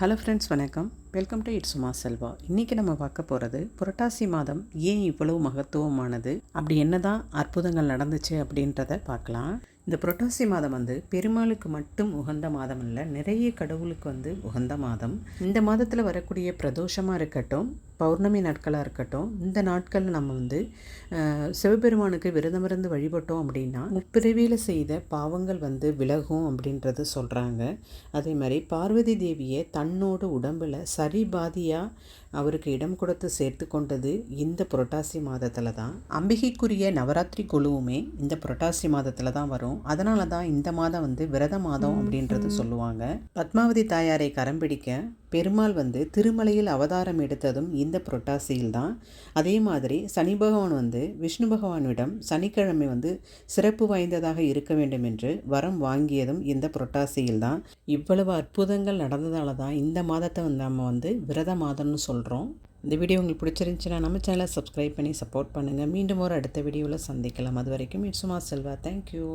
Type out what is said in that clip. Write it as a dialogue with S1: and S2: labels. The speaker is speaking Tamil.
S1: ஹலோ ஃப்ரெண்ட்ஸ் வணக்கம். Welcome to it's Suma Selva இன்றைக்கி நம்ம பார்க்க போகிறது புரட்டாசி மாதம் ஏன் இவ்வளவு மகத்துவமானது? அப்படி என்னதான் அற்புதங்கள் நடந்துச்சு அப்படின்றத பார்க்கலாம். இந்த புரட்டாசி மாதம் வந்து பெருமாளுக்கு மட்டும் உகந்த மாதம் இல்லை நிறைய கடவுளுக்கு வந்து உகந்த மாதம். இந்த மாதத்தில் வரக்கூடிய பிரதோஷமாக இருக்கட்டும் பௌர்ணமி நாட்களாக இருக்கட்டும் இந்த நாட்களில் நம்ம வந்து சிவபெருமானுக்கு விரதமிருந்து வழிபட்டோம் அப்படின்னா முப்பிறவியில் செய்த பாவங்கள் வந்து விலகும் அப்படின்றது சொல்கிறாங்க அதே மாதிரி பார்வதி தேவியை தன்னோட உடம்பில் சரிபாதியாக அவருக்கு இடம் கொடுத்து சேர்த்து கொண்டது இந்த புரட்டாசி மாதத்தில் தான். அம்பிகைக்குரிய நவராத்திரி குழுவுமே இந்த புரட்டாசி மாதத்தில் தான் வரும். அதனால தான் இந்த மாதம் வந்து விரத மாதம் அப்படின்றது சொல்லுவாங்க. பத்மாவதி தாயாரை கரம் பிடிக்க பெருமாள் வந்து திருமலையில் அவதாரம் எடுத்ததும் இந்த புரட்டாசியில் தான். அதே மாதிரி சனி பகவான் வந்து விஷ்ணு பகவானிடம் சனிக்கிழமை வந்து சிறப்பு வாய்ந்ததாக இருக்க வேண்டும் என்று வரம் வாங்கியதும் இந்த புரட்டாசியில் தான். இவ்வளவு அற்புதங்கள் நடந்ததால தான் இந்த மாதத்தை வந்து நம்ம வந்து விரத மாதம்னு சொல்கிறோம் இந்த வீடியோ உங்களுக்கு பிடிச்சிருந்துச்சுன்னா நம்ம சேனலை சப்ஸ்கிரைப் பண்ணி சப்போர்ட் பண்ணுங்கள் மீண்டும் ஒரு அடுத்த வீடியோவில் சந்திக்கலாம். அது வரைக்கும் இட்ஸ் சுமா செல்வா. தேங்க்யூ